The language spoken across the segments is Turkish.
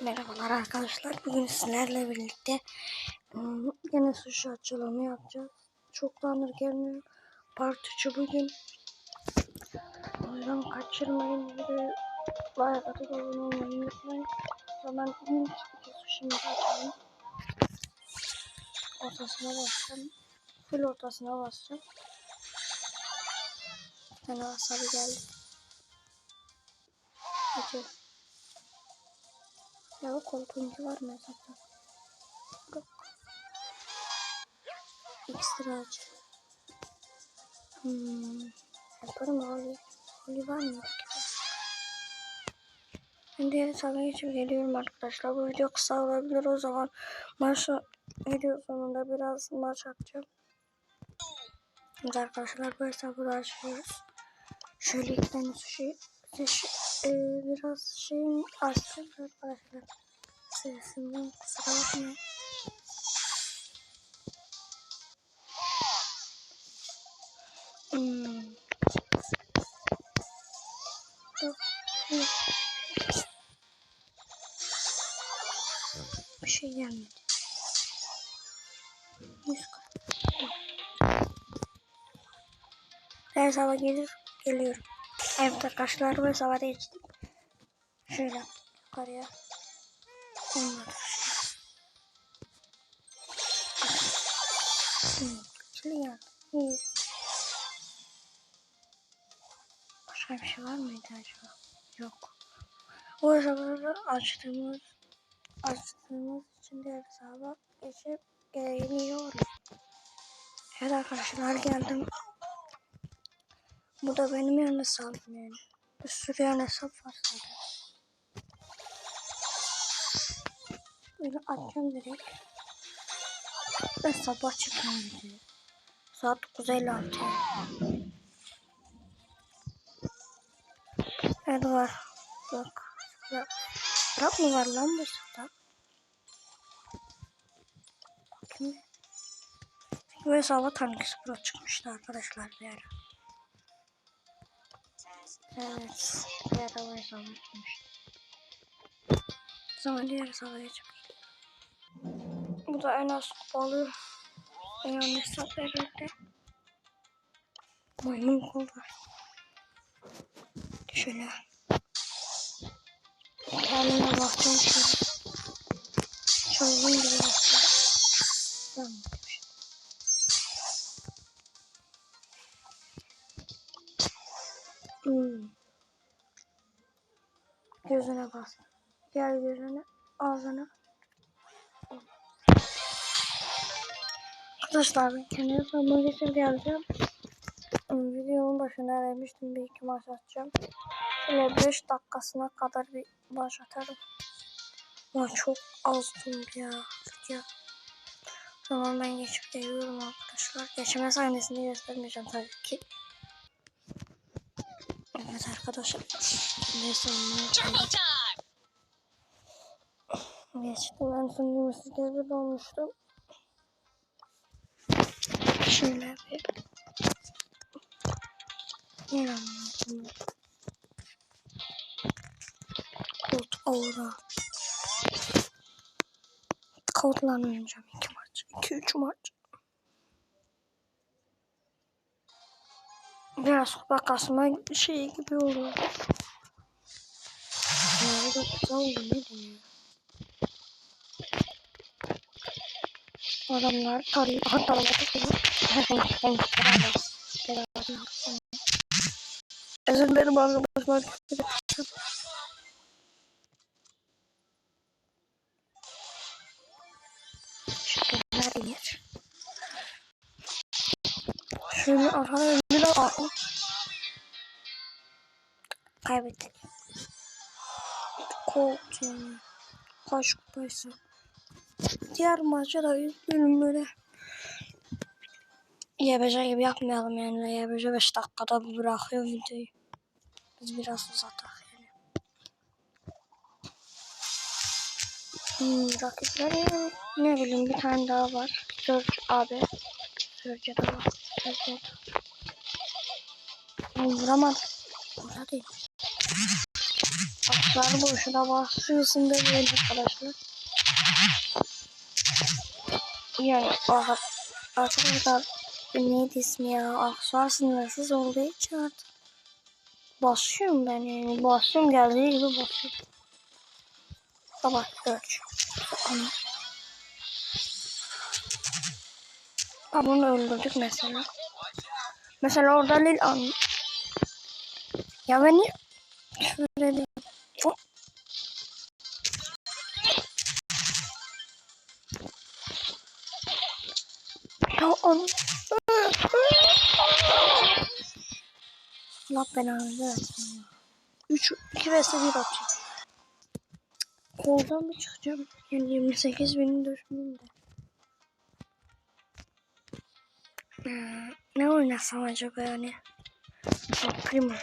Merhabalar arkadaşlar. Bugün sizlerle birlikte yine sushi açılımı yapacağız. Çoktandır gelmiyor. Part 3'ü bugün. O yüzden kaçırmayın. Bir de like atıp abone olmayı unutmayın. Zaman ilk iki sushimizi açalım. Ortasına basacağım. Full ortasına basacağım. Tane wasabi geldi. Açıyorum. Ya o koltuğuncu var mı hesapta? Yok. Ekstra acı. Hmm. Yaparım abi. Oli var mı? Diğer hesaba geçip geliyorum arkadaşlar. Bu video kısa olabilir o zaman. Maça video sonunda biraz maç atacağım. Şimdi arkadaşlar bu hesabı da açıyoruz. Şöyle iki tane sushi Teş- e, biraz şeyim açtım arkadaşlar. Sesinden kusura bakmayın. Hmm. Bir şey gelmedi. Yüz Her sabah gelir, geliyorum. Evet arkadaşlar bu sabah geçtim. Şöyle yukarıya. Olmadı. İyi. Başka bir şey var mıydı acaba? Yok. O hesapları açtığımız açtığımız için diğer hesaba geçip geliyorum. Evet arkadaşlar geldim. Bu da benim yan hesabım yani. Bir sürü yan hesap var zaten. Böyle açacağım direkt. Ve sabah çıkıyorum diye. Saat 9.56. Evet var. Bak. Bırak mı var lan bu sabah? Bakayım. Bu hesaba Tanrısı Pro çıkmıştı arkadaşlar bir ara. Evet. Diğer havaya savaşmış. O zaman diğer havaya geçip Bu da en az kupalı. Yani hesap verildi. Maymun kol var. Şöyle. Kendime bakacağım şöyle. Çılgın gibi ağzına. Arkadaşlar ben kendime sormak için geleceğim. Hmm, Videonun başına vermiştim bir iki maç atacağım. Şöyle 5 dakikasına kadar bir maç atarım. Ama çok azdım ya. ya. O zaman ben geçip geliyorum arkadaşlar. Geçme sahnesini göstermeyeceğim tabii ki. Evet arkadaşlar. Neyse onları! Geçtim en son yumuşsuz gezde olmuştum. Şöyle bir yer anladım. Kod aura. Kodla oynayacağım iki maç. iki üç maç. Biraz kupa kasma şey gibi bu da güzel oldu ne diyor? Adamlar tarayıp hatta Özür dilerim arkadaşlar. Şükürler yer. Şöyle arkadaşlar biraz Aa. Kaybettik. Yani. Kaç kupaysa. Diğer maça da üzgünüm böyle. YBC gibi yapmayalım yani. YBC 5 dakikada bırakıyor videoyu. Biz biraz uzatak yani. Hmm, rakipler yani ne bileyim bir tane daha var. Surge abi. Surge de var. Surge. Hmm, vuramadım. Burada değil. Bak Tuşları boşuna basıyorsun demeyin arkadaşlar. Yani aha, arkadaşlar neydi ismi ya? Aksuar sınırsız olduğu için artık basıyorum ben yani. Basıyorum geldiği gibi basıyorum. Sabah 4. Ha bunu öldürdük mesela. Mesela orada Lil an. Ya ben niye küfür Belanı versin ya. 3 2 vs 1 atacağım. Koldan mı çıkacağım? Yani 28 bini düşündüm de. Hmm, ne oynasam acaba yani? El Primo.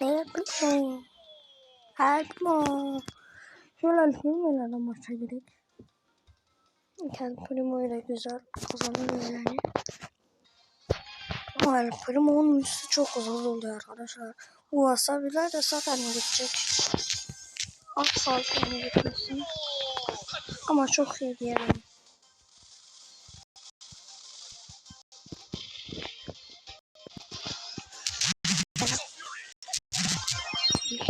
El Primo. El Primo. Şöyle El Primo ile de maça girek. El Primo ile güzel kazanır yani. Primo'nun üstü çok hızlı oluyor arkadaşlar. Bu wasabiler de zaten gidecek. Az onu gitmesin. Ama çok iyi diyelim.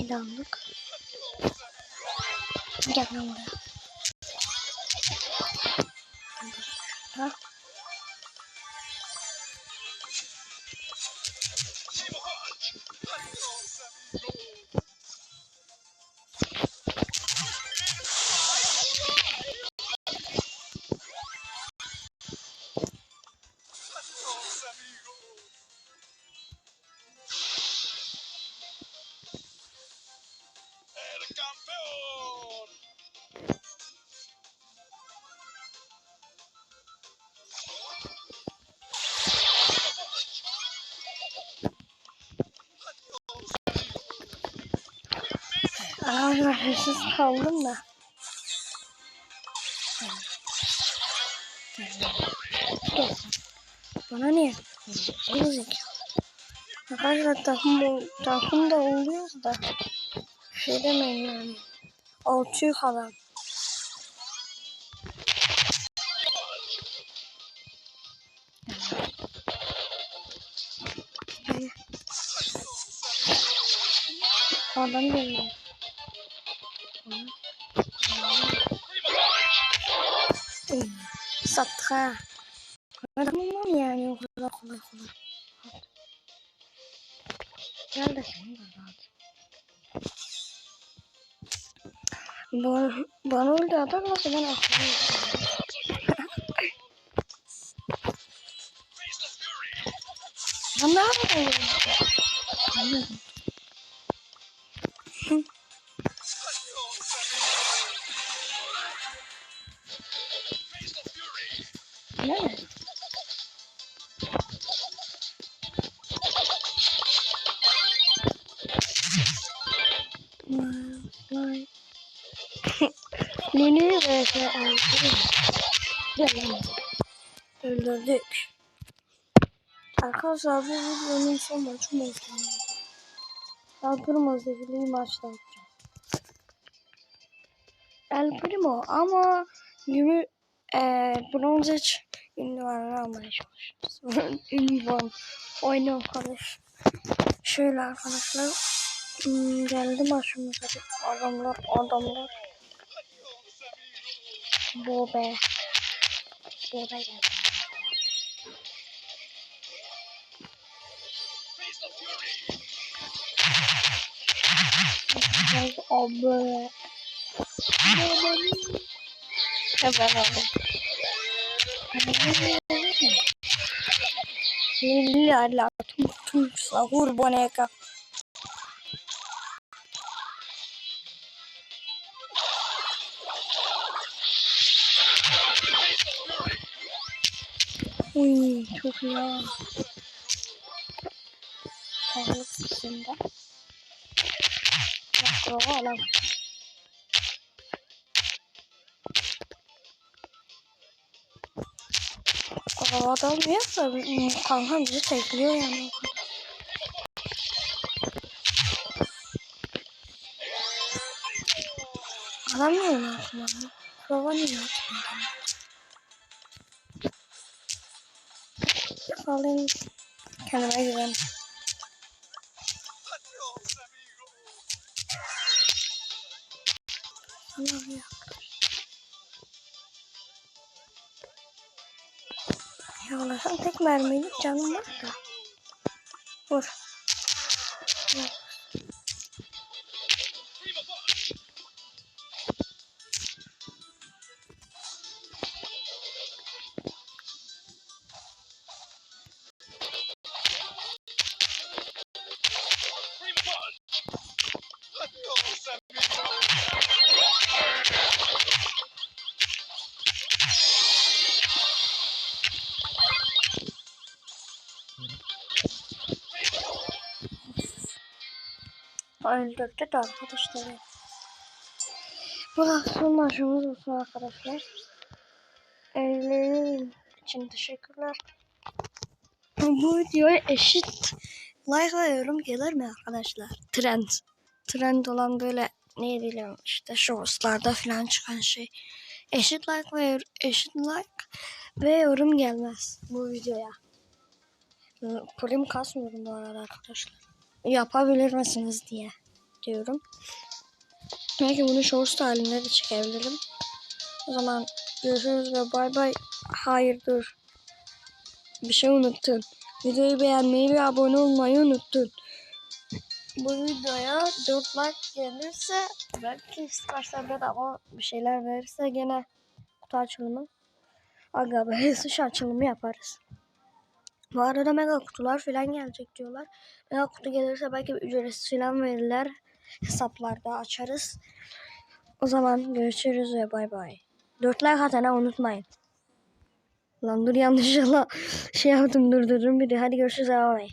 De aldık. Gel lan buraya. Arkadaşlar hırsız kaldım da. Gel. Bana niye? Geri zekalı. Arkadaşlar takım, takım da oluyor da. Şey demeyin yani. Adam. Hayır. Adam geliyor. Sattık ha. Var yani o kadar kolay kolay. Gel de seni de rahat. Bana, bana öyle adam nasıl aklıma Ben ne yapayım? Lili vs. Öldürdük. Arkadaşlar bu videonun son maçı mı olsun? El Primo zehirli maçta yapacağım. El Primo ama gibi eee bronze ünvanını almaya çalışıyoruz. Ünvan. Oyna arkadaş. Şöyle arkadaşlar. Hmm, geldi maçımıza. Adamlar adamlar. Bobe. Bobe geldi. Biraz abi. Hemen aldım. Lila tum tum sahur boneka. Uy çok iyi. Sağlık içinde. Baklava alalım. Baklavadan bir yapsa kanka bizi tekliyor yani. Adam onu atmıyor? Prova niye atmıyor? Alayım. Kendime güven. Adios, amigo. Tamam ya. Ya ulan sen tek mermiyle canım var da. Vur. Öldürdük arkadaşlar. Bu son maçımız olsun arkadaşlar. Evleriniz için teşekkürler. Bu videoya eşit like ve yorum gelir mi arkadaşlar? Trend. Trend olan böyle ne diyelim işte shortslarda falan çıkan şey. Eşit like ve eşit like ve yorum gelmez bu videoya. Prim kasmıyorum bu arada arkadaşlar yapabilir misiniz diye diyorum. Belki bunu shorts halinde de çekebilirim. O zaman görüşürüz ve bay bay. Hayır dur. Bir şey unuttun. Videoyu beğenmeyi ve abone olmayı unuttun. Bu videoya 4 like gelirse belki istersen bedava bir şeyler verirse gene kutu açılımı. Aga be açılımı yaparız. Bu arada mega kutular falan gelecek diyorlar. Mega kutu gelirse belki ücretsiz falan verirler. Hesaplarda açarız. O zaman görüşürüz ve bay bay. 4 like atana unutmayın. Lan dur yanlışlıkla şey yaptım durdurdum bir de. Hadi görüşürüz bay bay.